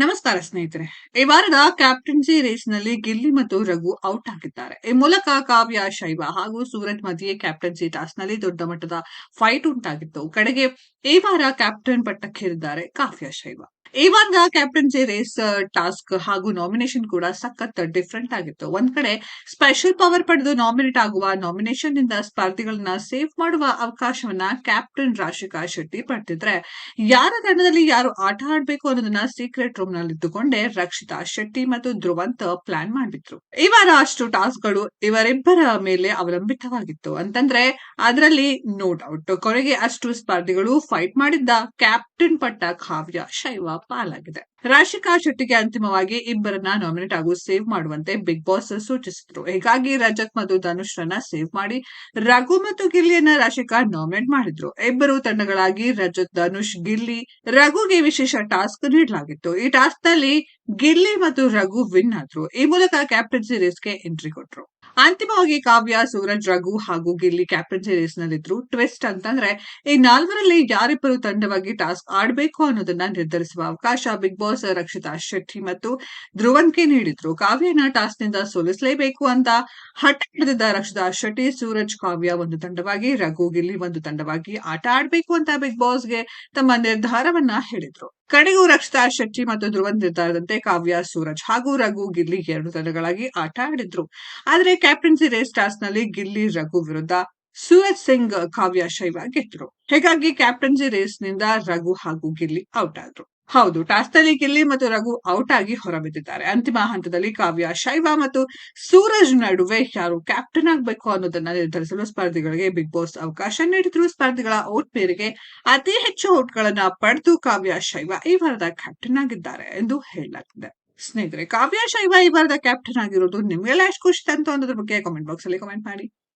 ನಮಸ್ಕಾರ ಸ್ನೇಹಿತರೆ. ಈ ವಾರದ ಕ್ಯಾಪ್ಟನ್ಸಿ ರೇಸ್ನಲ್ಲಿ ಗಿಲ್ಲಿ ಮತ್ತು ರಘು ಔಟ್ ಆಗಿದ್ದಾರೆ ಈ ಮೂಲಕ ಕಾವ್ಯ, ಶೈವ ಹಾಗೂ ಸೂರಜ್ ಮಧ್ಯೆ ಕ್ಯಾಪ್ಟನ್ಸಿ ಟಾಸ್ನಲ್ಲಿ ದೊಡ್ಡ ಮಟ್ಟದ ಫೈಟ್ ಉಂಟಾಗಿತ್ತು. ಕಡೆಗೆ ಈ ವಾರ ಕ್ಯಾಪ್ಟನ್ ಪಟ್ಟಕ್ಕೇರಿದ್ದಾರೆ ಕಾವ್ಯ, ಶೈವ. ಈ ಕ್ಯಾಪ್ಟನ್ ಕ್ಯಾಪ್ಟನ್ಸಿ ರೇಸ್ ಟಾಸ್ಕ್ ಹಾಗೂ ನಾಮಿನೇಷನ್ ಕೂಡ ಸಖತ್ ಡಿಫ್ರೆಂಟ್ ಆಗಿತ್ತು. ಒಂದ್ ಕಡೆ ಸ್ಪೆಷಲ್ ಪವರ್ ಪಡೆದು ನಾಮಿನೇಟ್ ಆಗುವ ನಾಮಿನೇಷನ್ ಇಂದ ಸ್ಪರ್ಧಿಗಳನ್ನ ಸೇವ್ ಮಾಡುವ ಅವಕಾಶವನ್ನ ಕ್ಯಾಪ್ಟನ್ ರಾಶಿಕಾ ಶೆಟ್ಟಿ ಪಡೆದಿದ್ರೆ ಯಾರ ತಂಡದಲ್ಲಿ ಯಾರು ಆಟ ಆಡ್ಬೇಕು ಅನ್ನೋದನ್ನ ಸೀಕ್ರೆಟ್ ರೂಮ್ನಲ್ಲಿ ಇದ್ದುಕೊಂಡೇ ರಕ್ಷಿತಾ ಶೆಟ್ಟಿ ಮತ್ತು ಧ್ರುವಂತ್ ಪ್ಲಾನ್ ಮಾಡಿದ್ರು. ಇವರ ಅಷ್ಟು ಟಾಸ್ಕ್ಗಳು ಇವರಿಬ್ಬರ ಮೇಲೆ ಅವಲಂಬಿತವಾಗಿತ್ತು. ಅಂತಂದ್ರೆ ಅದರಲ್ಲಿ ನೋ ಡೌಟ್ ಕೊನೆಗೆ ಅಷ್ಟು ಸ್ಪರ್ಧಿಗಳು ಫೈಟ್ ಮಾಡಿದ್ದ ಕ್ಯಾಪ್ಟನ್ ಪಟ್ಟ ಕಾವ್ಯ, ಶೈವ आपको अपना अलग दे ರಾಶಿಕಾ ಶೆಟ್ಟಿಗೆ ಅಂತಿಮವಾಗಿ ಇಬ್ಬರನ್ನ ನಾಮಿನೇಟ್ ಹಾಗೂ ಸೇವ್ ಮಾಡುವಂತೆ ಬಿಗ್ ಬಾಸ್ ಸೂಚಿಸಿದ್ರು. ಹೀಗಾಗಿ ರಜತ್ ಮತ್ತು ಧನುಷ್ರನ್ನ ಸೇವ್ ಮಾಡಿ, ರಘು ಮತ್ತು ಗಿಲ್ಲಿಯನ್ನ ರಾಶಿಕಾ ನಾಮಿನೇಟ್ ಮಾಡಿದ್ರು. ಇಬ್ಬರು ತಂಡಗಳಾಗಿ ರಜತ್, ಧನುಷ್, ಗಿಲ್ಲಿ, ರಘುಗೆ ವಿಶೇಷ ಟಾಸ್ಕ್ ನೀಡಲಾಗಿತ್ತು. ಈ ಟಾಸ್ಕ್ನಲ್ಲಿ ಗಿಲ್ಲಿ ಮತ್ತು ರಘು ವಿನ್ ಆದ್ರು. ಈ ಮೂಲಕ ಕ್ಯಾಪ್ಟನ್ಸಿ ರೇಸ್ಗೆ ಎಂಟ್ರಿ ಕೊಟ್ರು. ಅಂತಿಮವಾಗಿ ಕಾವ್ಯ, ಸೂರಜ್, ರಘು ಹಾಗೂ ಗಿಲ್ಲಿ ಕ್ಯಾಪ್ಟನ್ ಸೀರೀಸ್ ನಲ್ಲಿದ್ರು. ಟ್ವಿಸ್ಟ್ ಅಂತಂದ್ರೆ ಈ ನಾಲ್ವರಲ್ಲಿ ಯಾರಿಬ್ಬರು ತಂಡವಾಗಿ ಟಾಸ್ಕ್ ಆಡಬೇಕು ಅನ್ನೋದನ್ನ ನಿರ್ಧರಿಸುವ ಅವಕಾಶ ಬಿಗ್ ಬಾಸ್ ರಕ್ಷಿತಾ ಶೆಟ್ಟಿ ಮತ್ತು ಧ್ರುವನ್ಗೆ ನೀಡಿದ್ರು. ಕಾವ್ಯನ ಟಾಸ್ನಿಂದ ಸೋಲಿಸಲೇಬೇಕು ಅಂತ ಹಠ ಹಿಡಿದಿದ್ದ ರಕ್ಷಿತಾ ಶೆಟ್ಟಿ, ಸೂರಜ್ ಕಾವ್ಯ ಒಂದು ತಂಡವಾಗಿ, ರಘು ಗಿಲ್ಲಿ ಒಂದು ತಂಡವಾಗಿ ಆಟ ಆಡಬೇಕು ಅಂತ ಬಿಗ್ ಬಾಸ್ಗೆ ತಮ್ಮ ನಿರ್ಧಾರವನ್ನ ಹೇಳಿದ್ರು. ಕಡೆಗೂ ರಕ್ಷಿತಾ ಶೆಟ್ಟಿ ಮತ್ತು ಧ್ರುವನ್ ನಿರ್ಧಾರದಂತೆ ಕಾವ್ಯ, ಸೂರಜ್ ಹಾಗೂ ರಘು ಗಿಲ್ಲಿ ಎರಡು ತಂಡಗಳಾಗಿ ಆಟ ಆಡಿದ್ರು. ಆದ್ರೆ ಕ್ಯಾಪ್ಟನ್ಸಿ ರೇಸ್ ಟಾಸ್ನಲ್ಲಿ ಗಿಲ್ಲಿ, ರಘು ವಿರುದ್ಧ ಸೂರಜ್ ಸಿಂಗ್ ಕಾವ್ಯ ಶೈವ ಗೆದ್ರು. ಹೀಗಾಗಿ ಕ್ಯಾಪ್ಟನ್ಸಿ ರೇಸ್ನಿಂದ ರಘು ಹಾಗೂ ಗಿಲ್ಲಿ ಔಟ್ ಆದ್ರು. ಹೌದು ಟಾಸ್ತಲಿ ಗಿಲ್ಲಿ ಮತ್ತು ರಘು ಔಟ್ ಆಗಿ ಹೊರಬಿದ್ದಿದ್ದಾರೆ. ಅಂತಿಮ ಹಂತದಲ್ಲಿ ಕಾವ್ಯ, ಶೈವ ಮತ್ತು ಸೂರಜ್ ನಡುವೆ ಯಾರು ಕ್ಯಾಪ್ಟನ್ ಆಗಬೇಕು ಅನ್ನೋದನ್ನ ನಿರ್ಧರಿಸಲು ಸ್ಪರ್ಧಿಗಳಿಗೆ ಬಿಗ್ ಬಾಸ್ ಅವಕಾಶ ನೀಡಿದ್ರು. ಸ್ಪರ್ಧಿಗಳ ಔಟ್ ಮೇರೆಗೆ ಅತಿ ಹೆಚ್ಚು ಔಟ್ಗಳನ್ನ ಪಡೆದು ಕಾವ್ಯ, ಶೈವ ಈ ವಾರದ ಕ್ಯಾಪ್ಟನ್ ಆಗಿದ್ದಾರೆ ಎಂದು ಹೇಳಲಾಗಿದೆ ಸ್ನೇಹಿತರೆ, ಕಾವ್ಯ, ಶೈವ ಈ ವಾರದ ಕ್ಯಾಪ್ಟನ್ ಆಗಿರೋದು ನಿಮ್ಗೆಲ್ಲ ಎಷ್ಟು ಖುಷಿ ತಂತು ಅನ್ನೋದ್ರ ಬಗ್ಗೆ ಕಾಮೆಂಟ್ ಬಾಕ್ಸ್ ಅಲ್ಲಿ ಕಾಮೆಂಟ್ ಮಾಡಿ.